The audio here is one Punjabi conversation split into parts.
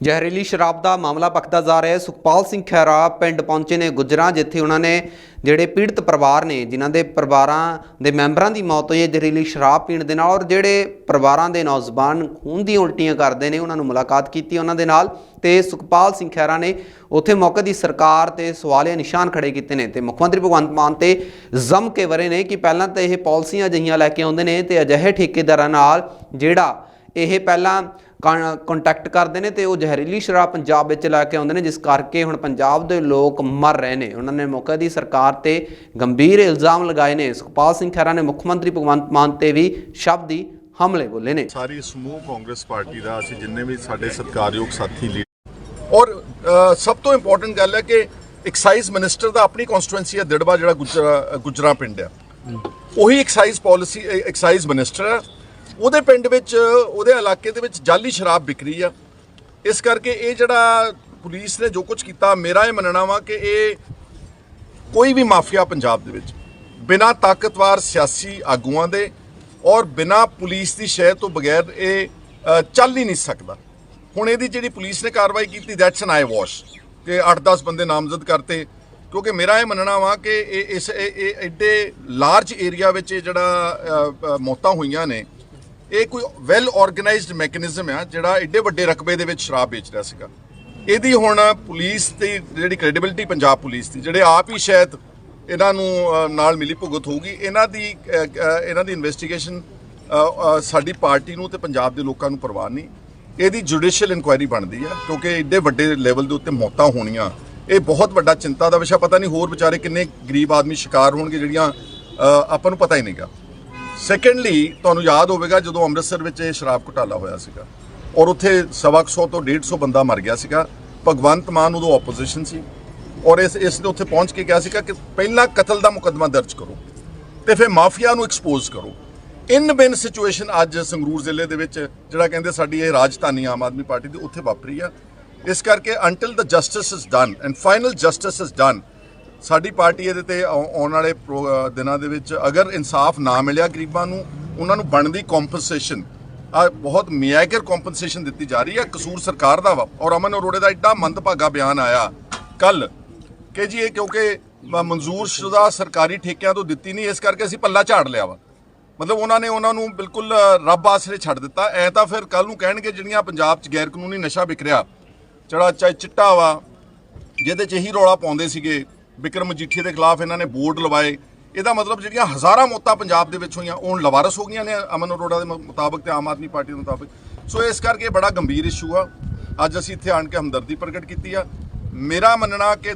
ਜ਼ਹਿਰੀਲੀ ਸ਼ਰਾਬ ਦਾ ਮਾਮਲਾ ਭਖਦਾ ਜਾ ਰਿਹਾ ਹੈ। ਸੁਖਪਾਲ ਸਿੰਘ ਖਹਿਰਾ ਪਿੰਡ ਪਹੁੰਚੇ ਨੇ ਗੁਜਰਾਂ, ਜਿੱਥੇ ਉਹਨਾਂ ਨੇ ਜਿਹੜੇ ਪੀੜਤ ਪਰਿਵਾਰ ਨੇ, ਜਿਨ੍ਹਾਂ ਦੇ ਪਰਿਵਾਰਾਂ ਦੇ ਮੈਂਬਰਾਂ ਦੀ ਮੌਤ ਹੋਈ ਹੈ, ਜ਼ਹਿਰੀਲੀ ਸ਼ਰਾਬ ਪੀਣ ਦੇ ਨਾਲ ਔਰ ਜਿਹੜੇ ਪਰਿਵਾਰਾਂ ਦੇ ਨੌਜਵਾਨ ਖੂਨ ਦੀਆਂ ਉਲਟੀਆਂ ਕਰਦੇ ਨੇ, ਉਹਨਾਂ ਨੂੰ ਮੁਲਾਕਾਤ ਕੀਤੀ ਉਹਨਾਂ ਦੇ ਨਾਲ ਤੇ ਸੁਖਪਾਲ ਸਿੰਘ ਖਹਿਰਾ ਨੇ ਉੱਥੇ ਮੌਕੇ ਦੀ ਸਰਕਾਰ ਤੇ ਸਵਾਲੀਆ ਨਿਸ਼ਾਨ ਖੜੇ ਕੀਤੇ ਨੇ ਤੇ ਮੁੱਖ ਮੰਤਰੀ ਭਗਵੰਤ ਮਾਨ ਤੇ ਜ਼ਮ ਕੇ ਵਰੇ ਨੇ ਕਿ ਪਹਿਲਾਂ ਤਾਂ ਇਹ ਪਾਲਿਸੀਆਂ ਅਜਿਹੀਆਂ ਲੈ ਕੇ ਆਉਂਦੇ ਨੇ ਤੇ ਅਜਿਹੇ ਠੇਕੇਦਾਰਾਂ ਨਾਲ ਜਿਹੜਾ ਇਹ ਪਹਿਲਾਂ ਕੰਟੈਕਟ ਕਰਦੇ ਨੇ ਤੇ ਉਹ ਜ਼ਹਿਰੀਲੀ ਸ਼ਰਾਬ ਪੰਜਾਬ ਵਿੱਚ ਲੈ ਕੇ ਆਉਂਦੇ ਨੇ ਜਿਸ ਕਰਕੇ ਹੁਣ ਪੰਜਾਬ ਦੇ ਲੋਕ ਮਰ ਰਹੇ ਨੇ। ਉਹਨਾਂ ਨੇ ਮੌਕੇ ਦੀ ਸਰਕਾਰ ਤੇ ਗੰਭੀਰ ਇਲਜ਼ਾਮ ਲਗਾਏ ਨੇ। ਸੁਖਪਾਲ ਸਿੰਘ ਖਹਿਰਾ ਨੇ ਮੁੱਖ ਮੰਤਰੀ ਭਗਵੰਤ ਮਾਨ ਤੇ ਵੀ ਸ਼ਬਦੀ ਹਮਲੇ ਬੋਲੇ ਨੇ। ਸਾਰੀ ਸਮੂਹ ਕਾਂਗਰਸ ਪਾਰਟੀ ਦਾ ਅਸੀਂ ਜਿੰਨੇ ਵੀ ਸਾਡੇ ਸਤਿਕਾਰਯੋਗ ਸਾਥੀ ਲੀਡਰ ਔਰ ਸਭ ਤੋਂ ਇੰਪੋਰਟੈਂਟ ਗੱਲ ਹੈ ਕਿ ਐਕਸਾਈਜ਼ ਮਿਨਿਸਟਰ ਦਾ ਆਪਣੀ ਕਨਸਟੀਟੂਐਂਸੀ ਹੈ ਦਿੜਬਾ ਜਿਹੜਾ ਗੁਜਰਾ ਗੁਜਰਾ ਪਿੰਡ ਆ ਉਹੀ ਐਕਸਾਈਜ਼ ਪਾਲਿਸੀ ਐਕਸਾਈਜ਼ ਮਿਨਿਸਟਰ ਹੈ। ਉਹਦੇ ਪਿੰਡ ਵਿੱਚ, ਉਹਦੇ ਇਲਾਕੇ ਦੇ ਵਿੱਚ ਜਾਲੀ ਸ਼ਰਾਬ ਵਿਕਰੀ ਆ। ਇਸ ਕਰਕੇ ਇਹ ਜਿਹੜਾ ਪੁਲਿਸ ਨੇ ਜੋ ਕੁਝ ਕੀਤਾ, ਮੇਰਾ ਇਹ ਮੰਨਣਾ ਵਾ ਕਿ ਇਹ ਕੋਈ ਵੀ ਮਾਫੀਆ ਪੰਜਾਬ ਦੇ ਵਿੱਚ, ਬਿਨਾਂ ਤਾਕਤਵਰ ਸਿਆਸੀ ਆਗੂਆਂ ਦੇ ਔਰ ਬਿਨਾਂ ਪੁਲਿਸ ਦੀ ਸ਼ਹਿ ਤੋਂ ਬਗੈਰ ਇਹ ਚੱਲ ਹੀ ਨਹੀਂ ਸਕਦਾ। ਹੁਣ ਇਹਦੀ ਜਿਹੜੀ ਪੁਲਿਸ ਨੇ ਕਾਰਵਾਈ ਕੀਤੀ ਦੈਟਸ ਐਨ ਆਈ ਵਾਸ਼ ਕਿ 8-10 ਬੰਦੇ ਨਾਮਜ਼ਦ ਕਰਤੇ। ਕਿਉਂਕਿ ਮੇਰਾ ਇਹ ਮੰਨਣਾ ਵਾ ਕਿ ਇਹ, ਇਸ, ਇਹ ਐਡੇ ਲਾਰਜ ਏਰੀਆ ਵਿੱਚ ਇਹ ਜਿਹੜਾ ਮੌਤਾਂ ਹੋਈਆਂ ਨੇ ਇਹ ਕੋਈ ਵੈਲ ਆਰਗੇਨਾਈਜ਼ਡ ਮੈਕੈਨਿਜ਼ਮ ਆ ਜਿਹੜਾ ਐਡੇ ਵੱਡੇ ਰਕਬੇ ਦੇ ਵਿੱਚ ਸ਼ਰਾਬ ਵੇਚ ਰਿਹਾ ਸੀਗਾ। ਇਹਦੀ ਹੁਣ ਪੁਲਿਸ ਦੀ ਜਿਹੜੀ ਕ੍ਰੈਡੀਬਿਲਟੀ ਪੰਜਾਬ ਪੁਲਿਸ ਦੀ, ਜਿਹੜੇ ਆਪ ਹੀ ਸ਼ਾਇਦ ਇਹਨਾਂ ਨੂੰ ਨਾਲ ਮਿਲੀ ਭੁਗਤ ਹੋਊਗੀ, ਇਹਨਾਂ ਦੀ ਇਹਨਾਂ ਦੀ ਇਨਵੈਸਟੀਗੇਸ਼ਨ ਸਾਡੀ ਪਾਰਟੀ ਨੂੰ ਤੇ ਪੰਜਾਬ ਦੇ ਲੋਕਾਂ ਨੂੰ ਪਰਵਾਹ ਨਹੀਂ। ਇਹਦੀ ਜੁਡੀਸ਼ੀਅਲ ਇਨਕੁਆਇਰੀ ਬਣਦੀ ਆ, ਕਿਉਂਕਿ ਏਡੇ ਵੱਡੇ ਲੈਵਲ ਦੇ ਉੱਤੇ ਮੌਤਾਂ ਹੋਣੀਆਂ, ਇਹ ਬਹੁਤ ਵੱਡਾ ਚਿੰਤਾ ਦਾ ਵਿਸ਼ਾ, ਪਤਾ ਨਹੀਂ ਹੋਰ ਵਿਚਾਰੇ ਕਿੰਨੇ ਗਰੀਬ ਆਦਮੀ ਸ਼ਿਕਾਰ ਹੋਣਗੇ ਜਿਹੜੀਆਂ ਆਪਾਂ ਨੂੰ ਪਤਾ ਹੀ ਨਹੀਂਗਾ। ਸੈਕੰਡਲੀ ਤੁਹਾਨੂੰ ਯਾਦ ਹੋਵੇਗਾ ਜਦੋਂ ਅੰਮ੍ਰਿਤਸਰ ਵਿੱਚ ਇਹ ਸ਼ਰਾਬ ਘੁਟਾਲਾ ਹੋਇਆ ਸੀਗਾ ਔਰ ਉੱਥੇ ਸਵਾ ਕੁ ਸੌ ਤੋਂ 150 ਬੰਦਾ ਮਰ ਗਿਆ ਸੀਗਾ। ਭਗਵੰਤ ਮਾਨ ਉਦੋਂ ਆਪੋਜੀਸ਼ਨ ਸੀ ਔਰ ਇਸ ਇਸ ਨੇ ਉੱਥੇ ਪਹੁੰਚ ਕੇ ਕਿਹਾ ਸੀਗਾ ਕਿ ਪਹਿਲਾਂ ਕਤਲ ਦਾ ਮੁਕੱਦਮਾ ਦਰਜ ਕਰੋ ਤੇ ਫਿਰ ਮਾਫੀਆ ਨੂੰ ਐਕਸਪੋਜ਼ ਕਰੋ। ਇਨ ਬਿਨ ਸਿਚੁਏਸ਼ਨ ਅੱਜ ਸੰਗਰੂਰ ਜ਼ਿਲ੍ਹੇ ਦੇ ਵਿੱਚ ਜਿਹੜਾ ਕਹਿੰਦੇ ਸਾਡੀ ਇਹ ਰਾਜਧਾਨੀ ਆਮ ਆਦਮੀ ਪਾਰਟੀ ਦੀ ਉੱਥੇ ਵਾਪਰੀ ਆ। ਇਸ ਕਰਕੇ until the justice is done and final justice is done ਸਾਡੀ ਪਾਰਟੀ ਇਹਦੇ ਤੇ ਆਉ- ਆਉਣ ਵਾਲੇ ਪ੍ਰੋ- ਦਿਨਾਂ ਦੇ ਵਿੱਚ ਅਗਰ ਇਨਸਾਫ ਨਾ ਮਿਲਿਆ ਗਰੀਬਾਂ ਨੂੰ, ਉਹਨਾਂ ਨੂੰ ਬਣਦੀ ਕੰਪਨਸੇਸ਼ਨ ਆ ਬਹੁਤ ਮਿਆਕਰ ਕੰਪਨਸੇਸ਼ਨ ਦਿੱਤੀ ਜਾ ਰਹੀ ਹੈ, ਕਸੂਰ ਸਰਕਾਰ ਦਾ ਵਾ। ਔਰ ਅਮਨ ਅਰੋੜੇ ਦਾ ਐਡਾ ਮੰਦਭਾਗਾ ਬਿਆਨ ਆਇਆ ਕੱਲ ਕਿ ਜੀ ਇਹ ਕਿਉਂਕਿ ਮਨਜ਼ੂਰ ਸ਼ੁਦਾ ਸਰਕਾਰੀ ਠੇਕਿਆਂ ਤੋਂ ਦਿੱਤੀ ਨਹੀਂ, ਇਸ ਕਰਕੇ ਅਸੀਂ ਪੱਲਾ ਝਾੜ ਲਿਆ ਵਾ। ਮਤਲਬ ਉਹਨਾਂ ਨੇ ਉਹਨਾਂ ਨੂੰ ਬਿਲਕੁਲ ਰੱਬ ਆਸਰੇ ਛੱਡ ਦਿੱਤਾ। ਐ ਤਾਂ ਫਿਰ ਕੱਲ ਨੂੰ ਕਹਿਣਗੇ ਜਿਹੜੀਆਂ ਪੰਜਾਬ 'ਚ ਗੈਰ ਕਾਨੂੰਨੀ ਨਸ਼ਾ ਵਿਕ ਰਿਹਾ, ਜਿਹੜਾ ਚਾਹੇ ਚਿੱਟਾ ਵਾ, ਜਿਹਦੇ 'ਚ ਹੀ ਰੌਲਾ ਪਾਉਂਦੇ ਸੀਗੇ ਵਿਕਰਮ ਮਜੀਠੀਆ ਦੇ ਖਿਲਾਫ ਇਹਨਾਂ ਨੇ ਬੋਰਡ ਲਵਾਏ। ਇਹਦਾ ਮਤਲਬ ਜਿਹੜੀਆਂ ਹਜ਼ਾਰਾਂ ਮੌਤਾਂ ਪੰਜਾਬ ਦੇ ਵਿੱਚ ਹੋਈਆਂ, ਉਹ ਹੁਣ ਲਵਾਰਸ ਹੋ ਗਈਆਂ ਨੇ ਅਮਨ ਅਰੋੜਾ ਦੇ ਮੁਤਾਬਕ ਤੇ ਆਮ ਆਦਮੀ ਪਾਰਟੀ ਦੇ ਮੁਤਾਬਕ। ਸੋ ਇਸ ਕਰਕੇ ਬੜਾ ਗੰਭੀਰ ਇਸ਼ੂ ਆ। ਅੱਜ ਅਸੀਂ ਇੱਥੇ ਆਣ ਕੇ ਹਮਦਰਦੀ ਪ੍ਰਗਟ ਕੀਤੀ ਆ। ਮੇਰਾ ਮੰਨਣਾ ਕਿ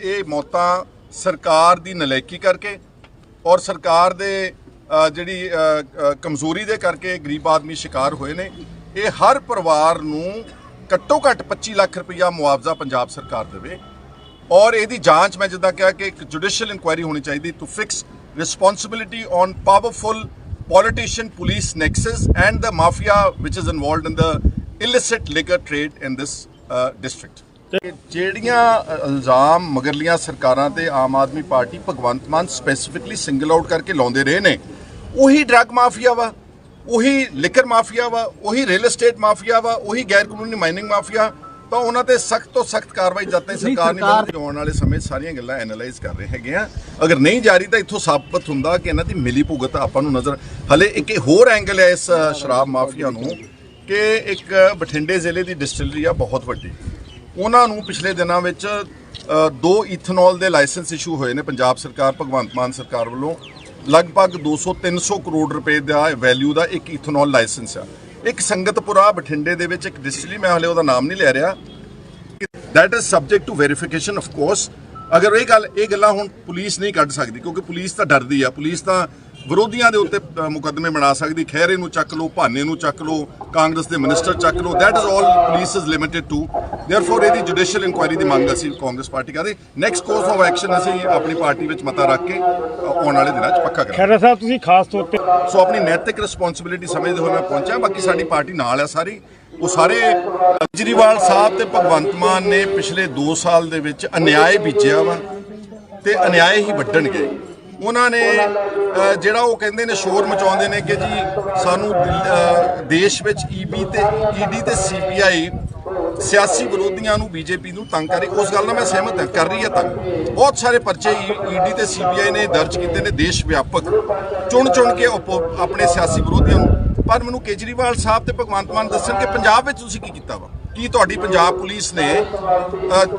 ਇਹ ਮੌਤਾਂ ਸਰਕਾਰ ਦੀ ਨਲਾਇਕੀ ਕਰਕੇ ਔਰ ਸਰਕਾਰ ਦੇ ਜਿਹੜੀ ਕਮਜ਼ੋਰੀ ਦੇ ਕਰਕੇ ਗਰੀਬ ਆਦਮੀ ਸ਼ਿਕਾਰ ਹੋਏ ਨੇ। ਇਹ ਹਰ ਪਰਿਵਾਰ ਨੂੰ ਘੱਟੋ ਘੱਟ 25 ਲੱਖ ਰੁਪਇਆ ਮੁਆਵਜ਼ਾ ਪੰਜਾਬ ਸਰਕਾਰ ਦੇਵੇ। ਔਰ ਇਹਦੀ ਜਾਂਚ ਮੈਂ ਜਿੱਦਾਂ ਕਿਹਾ ਕਿ ਇੱਕ ਜੁਡੀਸ਼ੀਅਲ ਇਨਕੁਆਇਰੀ ਹੋਣੀ ਚਾਹੀਦੀ to fix responsibility on powerful politician police nexus and the mafia which is involved in the illicit liquor trade in this uh, district. ਜਿਹੜੀਆਂ ਇਲਜ਼ਾਮ ਮਗਰਲੀਆਂ ਸਰਕਾਰਾਂ ਤੇ Aam Aadmi party Bhagwant Mann specifically single out ਕਰਕੇ ਲਾਉਂਦੇ ਰਹੇ ਨੇ ਉਹੀ ਡਰੱਗ ਮਾਫੀਆ ਵਾ ਉਹੀ ਲਿਕਰ ਮਾਫੀਆ ਵਾ ਉਹੀ ਰੀਅਲ ਏਸਟੇਟ ਮਾਫੀਆ ਵਾ ਉਹੀ ਗੈਰ ਕਾਨੂੰਨੀ ਮਾਈਨਿੰਗ ਮਾਫੀਆ ਤਾਂ ਉਹਨਾਂ ਤੇ ਸਖਤ ਤੋਂ ਸਖਤ ਕਾਰਵਾਈ ਜਦ ਤੱਕ ਸਰਕਾਰ ਨਹੀਂ ਬਣਦੀ ਆਉਣ ਵਾਲੇ ਸਮੇਂ ਸਾਰੀਆਂ ਗੱਲਾਂ ਐਨਾਲਾਈਜ਼ ਕਰ ਰਹੇ ਹੈਗੇ ਆ। ਅਗਰ ਨਹੀਂ ਜਾਰੀ ਤਾਂ ਇੱਥੋਂ ਸਾਬਤ ਹੁੰਦਾ ਕਿ ਇਹਨਾਂ ਦੀ ਮਿਲੀ ਭੁਗਤ ਆਪਾਂ ਨੂੰ ਨਜ਼ਰ ਹਲੇ ਇੱਕ ਹੋਰ ਐਂਗਲ ਹੈ ਇਸ ਸ਼ਰਾਬ ਮਾਫੀਆ ਨੂੰ ਕਿ ਇੱਕ ਬਠਿੰਡੇ ਜ਼ਿਲ੍ਹੇ ਦੀ ਡਿਸਟਿਲਰੀ ਆ ਬਹੁਤ ਵੱਡੀ। ਉਹਨਾਂ ਨੂੰ ਪਿਛਲੇ ਦਿਨਾਂ ਵਿੱਚ ਦੋ ਇਥਨੋਲ ਦੇ ਲਾਇਸੈਂਸ ਇਸ਼ੂ ਹੋਏ ਨੇ ਪੰਜਾਬ ਸਰਕਾਰ ਭਗਵੰਤ ਮਾਨ ਸਰਕਾਰ ਵੱਲੋਂ। ਲਗਭਗ 200-300 ਕਰੋੜ ਰੁਪਏ ਦਾ ਵੈਲਿਊ ਦਾ ਇੱਕ ਇਥਨੋਲ ਲਾਇਸੈਂਸ ਆ। ਇੱਕ ਸੰਗਤਪੁਰਾ ਬਠਿੰਡੇ ਦੇ ਵਿੱਚ ਇੱਕ ਡਿਸਟਿਲਰੀ ਮੈਂ ਹਲੇ ਉਹਦਾ ਨਾਮ ਨਹੀਂ ਲੈ ਰਿਹਾ। That is subject to verification of course. ਅਗਰ ਇਹ ਗੱਲ ਇਹ ਗੱਲਾਂ ਹੁਣ ਪੁਲਿਸ ਨਹੀਂ ਕੱਢ ਸਕਦੀ, ਕਿਉਂਕਿ ਪੁਲਿਸ ਤਾਂ ਡਰਦੀ ਆ, ਪੁਲਿਸ ਤਾਂ ਵਿਰੋਧੀਆਂ ਦੇ ਉੱਤੇ ਮੁਕੱਦਮੇ ਬਣਾ ਸਕਦੀ। ਖੈਰੇ ਨੂੰ ਚੱਕ ਲਓ ਭਾਨੇ ਨੂੰ ਚੱਕ ਲਓ ਕਾਂਗਰਸ ਦੇ ਮਿਨਿਸਟਰ ਚੱਕ ਲਓ। That is all police is limited to. Therefore ਇਹਦੀ ਜੁਡੀਸ਼ੀਅਲ ਇਨਕੁਆਇਰੀ ਦੀ ਮੰਗ ਅਸੀਂ ਕਾਂਗਰਸ ਪਾਰਟੀ ਕਰਦੇ। ਨੈਕਸਟ ਕੋਰਸ ਆਫ ਐਕਸ਼ਨ ਅਸੀਂ ਆਪਣੀ ਪਾਰਟੀ ਵਿੱਚ ਮਤਾ ਰੱਖ ਕੇ ਆਉਣ ਵਾਲੇ ਦਿਨਾਂ 'ਚ ਪੱਕਾ ਕਰਾਂਗੇ। ਖੈਰਾ ਸਾਹਿਬ ਤੁਸੀਂ ਖਾਸ ਤੌਰ ਤੇ ਸੋ ਆਪਣੀ ਨੈਤਿਕ ਰਿਸਪੌਂਸਿਬਿਲਿਟੀ ਸਮਝਦੇ ਹੋਏ ਮੈਂ ਪਹੁੰਚਿਆ। ਬਾਕੀ ਸਾਡੀ ਪਾਰਟੀ ਨਾਲ ਹੈ ਸਾਰੀ। ਉਹ ਸਾਰੇ ਕੇਜਰੀਵਾਲ ਸਾਹਿਬ ਤੇ ਭਗਵੰਤ ਮਾਨ ਨੇ ਪਿਛਲੇ 2 ਸਾਲ ਦੇ ਵਿੱਚ ਅਨਿਆਏ ਬੀਜਿਆ ਵਾ ਤੇ ਅਨਿਆਏ ਹੀ ਵੱਢਣਗੇ। ਉਹਨਾਂ ਨੇ ਜਿਹੜਾ ਉਹ ਕਹਿੰਦੇ ਨੇ, ਸ਼ੋਰ ਮਚਾਉਂਦੇ ਨੇ ਕਿ ਜੀ ਸਾਨੂੰ ਦਿਲ- ਦੇਸ਼ ਵਿੱਚ ਈਬੀ ਤੇ ਈਡੀ ਤੇ ਸੀਪੀਆਈ ਸਿਆਸੀ ਵਿਰੋਧੀਆਂ ਨੂੰ ਬੀਜੇਪੀ ਨੂੰ ਤੰਗ ਕਰੇ ਉਸ ਗੱਲ ਨਾਲ ਮੈਂ ਸਹਿਮਤ ਹਾਂ, ਕਰ ਰਹੀ ਹੈ ਤੰਗ। ਬਹੁਤ ਸਾਰੇ ਪਰਚੇ e, ਈਡੀ ਤੇ ਸੀਬੀਆਈ ਨੇ ਦਰਜ ਕੀਤੇ ਨੇ, ਦੇਸ਼ ਵਿਆਪਕ। ਚੁਣ ਚੁਣ ਕੇ ਆਪੋ- ਆਪਣੇ ਸਿਆਸੀ ਵਿਰੋਧੀਆਂ ਨੂੰ। ਪਰ ਮੈਨੂੰ ਕੇਜਰੀਵਾਲ ਸਾਹਿਬ ਤੇ ਭਗਵੰਤ ਮਾਨ ਦੱਸਣ ਕਿ ਪੰਜਾਬ ਵਿੱਚ ਤੁਸੀਂ ਕੀ ਕੀਤਾ ਵਾ? ਕੀ ਤੁਹਾਡੀ ਪੰਜਾਬ ਪੁਲਿਸ ਨੇ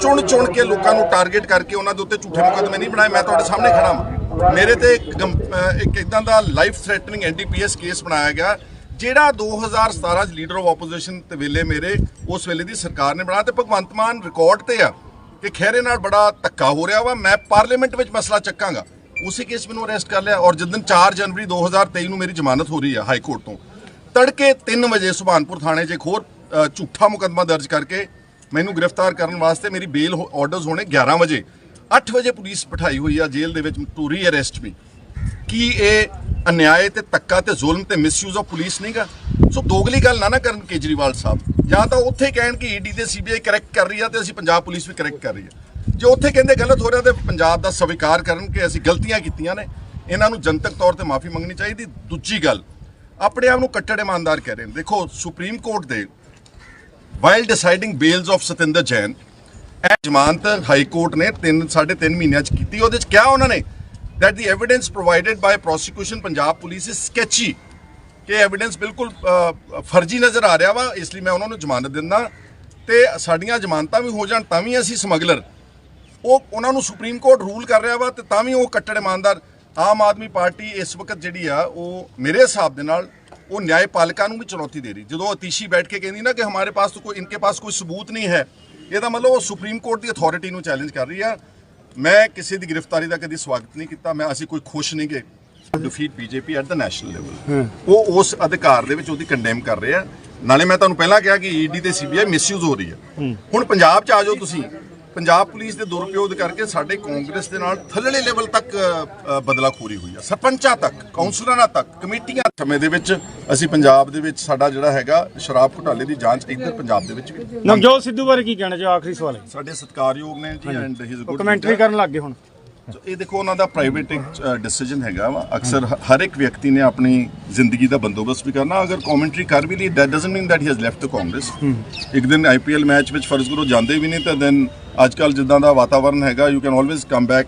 ਚੁਣ ਚੁਣ ਕੇ ਲੋਕਾਂ ਨੂੰ ਟਾਰਗੇਟ ਕਰਕੇ ਉਹਨਾਂ ਦੇ ਉੱਤੇ ਝੂਠੇ ਮੁਕੱਦਮੇ ਨਹੀਂ ਬਣਾਏ? ਮੈਂ ਤੁਹਾਡੇ ਸਾਹਮਣੇ ਖੜਾ ਹਾਂ ਮੇਰੇ ਤੇ ਇੱਕ ਗੰਭ- ਅਹ ਇੱਕ ਇਦਾਂ ਦਾ ਲਾਈਫ ਥ੍ਰੈਟਨਿੰਗ ਐਨਡੀਪੀਐਸ ਕੇਸ ਬਣਾਇਆ ਗਿਆ, ਜਿਹੜਾ 2017 ਚ ਲੀਡਰ ਆਫ ਆਪੋਜੀਸ਼ਨ ਤੇ ਵੇਲੇ ਮੇਰੇ, ਉਸ ਵੇਲੇ ਦੀ ਸਰਕਾਰ ਨੇ ਬਣਾਇਆ ਤੇ ਭਗਵੰਤ ਮਾਨ ਰਿਕਾਰਡ ਤੇ ਆ ਕਿ ਖਹਿਰੇ ਨਾਲ ਬੜਾ ਧੱਕਾ ਹੋ ਰਿਹਾ ਵਾ, ਮੈਂ ਪਾਰਲੀਮੈਂਟ ਵਿੱਚ ਮਸਲਾ ਚੱਕਾਂਗਾ। ਉਸੇ ਕੇਸ ਮੈਨੂੰ ਅਰੈਸਟ ਕਰ ਲਿਆ ਔਰ ਜਦੋਂ 4 ਜਨਵਰੀ 2023 ਨੂੰ ਮੇਰੀ ਜ਼ਮਾਨਤ ਹੋ ਰਹੀ ਆ ਹਾਈ ਕੋਰਟ ਤੋਂ, ਤੜਕੇ 3 ਵਜੇ ਸੁਭਾਨਪੁਰ ਥਾਣੇ 'ਚ ਇੱਕ ਹੋਰ ਝੂਠਾ ਮੁਕੱਦਮਾ ਦਰਜ ਕਰਕੇ ਮੈਨੂੰ ਗ੍ਰਿਫਤਾਰ ਕਰਨ ਵਾਸਤੇ ਮੇਰੀ ਬੇਲ ਆਰਡਰਸ ਹੋਣੇ 11 ਵਜੇ। 8 ਵਜੇ ਪੁਲਿਸ ਬਿਠਾਈ ਹੋਈ ਆ ਜੇਲ੍ਹ ਦੇ ਵਿੱਚ ਟੂ ਰੀ ਅਰੈਸਟ ਵੀ। ਕੀ ਇਹ ਅਨਿਆਏ ਤੇ ਧੱਕਾ ਤੇ ਜ਼ੁਲਮ ਤੇ ਮਿਸਯੂਜ਼ ਆਫ ਪੁਲਿਸ ਨਹੀਂਗਾ? ਸੋ ਦੋਗਲੀ ਗੱਲ ਨਾ ਨਾ ਕਰਨ ਕੇਜਰੀਵਾਲ ਸਾਹਿਬ। ਜਾਂ ਤਾਂ ਉੱਥੇ ਕਹਿਣ ਕਿ ਈਡੀ ਤੇ ਸੀਬੀਆਈ ਕਰੈਕਟ ਕਰ ਰਹੀ ਆ ਤੇ ਅਸੀਂ ਪੰਜਾਬ ਪੁਲਿਸ ਵੀ ਕਰੈਕਟ ਕਰ ਰਹੀ ਆ। ਜੇ ਉੱਥੇ ਕਹਿੰਦੇ ਗਲਤ ਹੋ ਰਿਹਾ ਤੇ ਪੰਜਾਬ ਦਾ ਸਵੀਕਾਰ ਕਰਨ ਕਿ ਅਸੀਂ ਗਲਤੀਆਂ ਕੀਤੀਆਂ ਨੇ। ਇਹਨਾਂ ਨੂੰ ਜਨਤਕ ਤੌਰ ਤੇ ਮਾਫੀ ਮੰਗਣੀ ਚਾਹੀਦੀ। ਦੂਜੀ ਗੱਲ, ਆਪਣੇ ਆਪ ਨੂੰ ਕੱਟੜ ਇਮਾਨਦਾਰ ਕਹਿ ਰਹੇ ਨੇ। ਦੇਖੋ ਸੁਪਰੀਮ ਕੋਰਟ ਦੇ while deciding bails of Satinder Jain ਇਹ ਜ਼ਮਾਨਤ ਹਾਈ ਕੋਰਟ ਨੇ 3 3.5 ਮਹੀਨਿਆਂ ਚ ਕੀਤੀ। ਉਹਦੇ ਚ ਕਿਹਾ ਉਹਨਾਂ ਨੇ that the evidence provided by prosecution Punjab police is sketchy ਕਿ ਐਵੀਡੈਂਸ ਬਿਲਕੁਲ ਫਰਜ਼ੀ ਨਜ਼ਰ ਆ ਰਿਹਾ ਵਾ, ਇਸ ਲਈ ਮੈਂ ਉਹਨਾਂ ਨੂੰ ਜ਼ਮਾਨਤ ਦਿੰਦਾ। ਤੇ ਸਾਡੀਆਂ ਜ਼ਮਾਨਤਾਂ ਵੀ ਹੋ ਜਾਣ, ਤਾਂ ਵੀ ਅਸੀਂ ਸਮਗਲਰ। ਉਹ, ਉਹਨਾਂ ਨੂੰ ਸੁਪਰੀਮ ਕੋਰਟ ਰੂਲ ਕਰ ਰਿਹਾ ਵਾ ਤੇ ਤਾਂ ਵੀ ਉਹ ਕੱਟੜ ਇਮਾਨਦਾਰ ਆਮ ਆਦਮੀ ਪਾਰਟੀ ਇਸ ਵਕਤ ਜਿਹੜੀ ਆ, ਉਹ ਮੇਰੇ ਹਿਸਾਬ ਦੇ ਨਾਲ ਉਹ ਨਿਆਂਪਾਲਿਕਾ ਨੂੰ ਵੀ ਚੁਣੌਤੀ ਦੇ ਰਹੀ। ਜਦੋਂ ਅਤੀਸ਼ੀ ਬੈਠ ਕੇ ਕਹਿੰਦੀ ਨਾ ਕਿ ਹਮਾਰੇ ਪਾਸ ਤਾਂ ਕੋਈ, ਇਨਕੇ ਪਾਸ ਕੋਈ ਸਬੂਤ ਨਹੀਂ ਹੈ ਇਹਦਾ ਮਤਲਬ ਉਹ ਸੁਪਰੀਮ ਕੋਰਟ ਦੀ ਅਥਾਰਟੀ ਨੂੰ ਚੈਲੰਜ ਕਰ ਰਹੀ ਆ। ਮੈਂ ਕਿਸੇ ਦੀ ਗ੍ਰਿਫਤਾਰੀ ਦਾ ਕਦੀ ਸਵਾਗਤ ਨਹੀਂ ਕੀਤਾ। ਮੈਂ ਅਸੀਂ ਕੋਈ ਖੁਸ਼ ਨਹੀਂ ਗਏ defeat BJP at the national level ਉਹ ਉਸ ਅਧਿਕਾਰ ਦੇ ਵਿੱਚ ਉਹਦੀ ਕੰਡੈਮ ਕਰ ਰਹੇ ਆ। ਨਾਲੇ ਮੈਂ ਤੁਹਾਨੂੰ ਪਹਿਲਾਂ ਕਿਹਾ ਕਿ ਈਡੀ ਤੇ ਸੀਬੀਆਈ ਮਿਸਯੂਜ਼ ਹੋ ਰਹੀ ਹੈ। ਹੁਣ ਪੰਜਾਬ 'ਚ ਆ ਜਾਓ ਤੁਸੀਂ। ਪੰਜਾਬ ਪੁਲਿਸ ਦੇ ਦੁਰਉਪਯੋਗ ਕਰਕੇ ਸਾਡੇ ਕਾਂਗਰਸ ਦੇ ਨਾਲ ਥੱਲੜੇ ਲੈਵਲ ਤੱਕ ਬਦਲਾਖੋਰੀ ਹੋਈ ਆ। ਸਰਪੰਚਾਂ ਤੱਕ ਕਾਉਂਸਲਰਾਂ ਤੱਕ ਕਮੇਟੀਆਂ ਸਮੇਂ ਦੇ ਵਿੱਚ ਅਸੀਂ ਪੰਜਾਬ ਦੇ ਵਿੱਚ ਸਾਡਾ ਜਿਹੜਾ ਹੈਗਾ ਸ਼ਰਾਬ ਘੁਟਾਲੇ ਦੀ ਜਾਂਚ ਇੱਧਰ ਪੰਜਾਬ ਦੇ ਵਿੱਚ ਵੀ ਨਵਜੋਤ ਸਿੱਧੂ ਬਾਰੇ ਕੀ ਕਹਿਣਾ ਚਾਹੋ? ਆਖਰੀ ਸਵਾਲ ਹੈ। ਸਾਡੇ ਸਤਿਕਾਰਯੋਗ ਨੇ ਜੀ ਐਂਡ ਹਿਸ ਉਹ ਗੁੱਡ ਕਮੈਂਟਰੀ ਕਰਨ ਲੱਗ ਹੁਣ। ਸੋ ਇਹ ਦੇਖੋ ਉਹਨਾਂ ਦਾ ਪ੍ਰਾਈਵੇਟ ਇੱਕ ਡਿਸੀਜਨ ਹੈਗਾ ਵਾ। ਅਕਸਰ ਹਰ ਇੱਕ ਵਿਅਕਤੀ ਨੇ ਆਪਣੀ ਜ਼ਿੰਦਗੀ ਦਾ ਬੰਦੋਬਸਤ ਵੀ ਕਰਨਾ। ਅਗਰ ਕਮੈਂਟਰੀ ਕਰ ਵੀ ਲਈ that doesn't mean that he has left the Congress ਇੱਕ ਦਿਨ ਆਈਪੀਐਲ ਮੈਚ ਵਿੱਚ ਫਰਜ਼ ਕਰੋ ਜਾਂਦੇ ਵੀ ਨਹੀਂ ਤਾਂ ਦੈਨ ਅੱਜ ਕੱਲ ਜਿੱਦਾਂ ਦਾ ਵਾਤਾਵਰਨ ਹੈਗਾ you can always come back